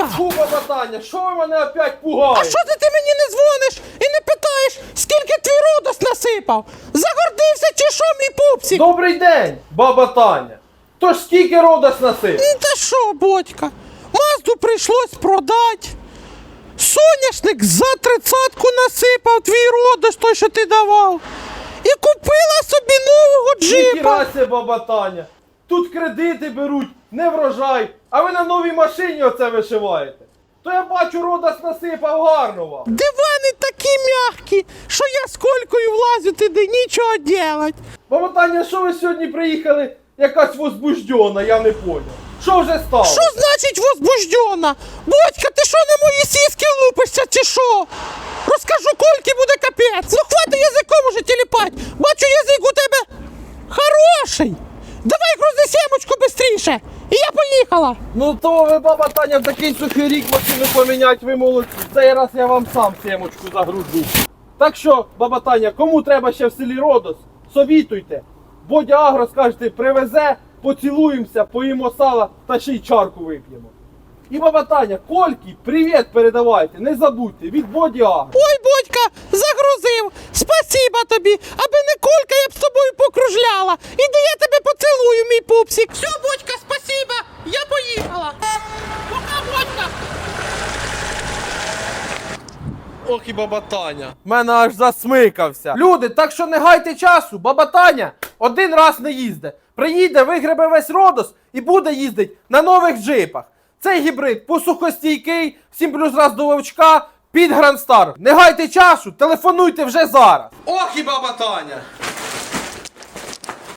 Бодька! Фу, баба Таня, що ви мене опять А що це ти мені не дзвониш і не питаєш, скільки твій родос насипав? Загордився чи що, мій пупсик? Добрий день, баба Таня. Тож скільки родос насип? Ну, Та що, Бодька? Мазду прийшлось продати. Соняшник за тридцятку насипав твій родос, той, що ти давав. І купила собі нового джипа. Ніхіра баба Таня. Тут кредити беруть, не врожай, а ви на новій машині оце вишиваєте. То я бачу, родос насипав гарно вам. Дивани такі м'які, що я з колькою влазю туди, нічого делать. Баба що ви сьогодні приїхали якась возбуждена, я не поняв. Що вже стало? Що значить возбуждена? Бодька, ти що на мої сіськи лупишся, чи що? Розкажу кольки буде капець. Ну хвати язиком уже тіліпать. Бачу, язик у тебе хороший. Давай грузи сімочку бистріше. І я поїхала. Ну то ви, баба Таня, в такий сухий рік машину поміняти, ви молодці. Цей раз я вам сам сімочку загружу. Так що, баба Таня, кому треба ще в селі Родос, совітуйте. Бодя Агро, скажете, привезе, поцілуємося, поїмо сала та ще й чарку вип'ємо. І баба Таня, Кольки, привіт передавайте, не забудьте, від Боді Агро. Ой, Бодька, загрузив. Спасіба тобі. Аби не колька, я б з тобою покружляла. Іди я тебе поцілую, мій пупсик. Все, Бодька, спасіба. Я поїхала. Пока, Бодька. Ох і баба Таня. Мене аж засмикався. Люди, так що не гайте часу, баба Таня один раз не їзде. Приїде, вигребе весь родос і буде їздить на нових джипах. Цей гібрид посухостійкий, 7 плюс раз до вовчка, під Грандстар. Не гайте часу, телефонуйте вже зараз. Ох і баба Таня.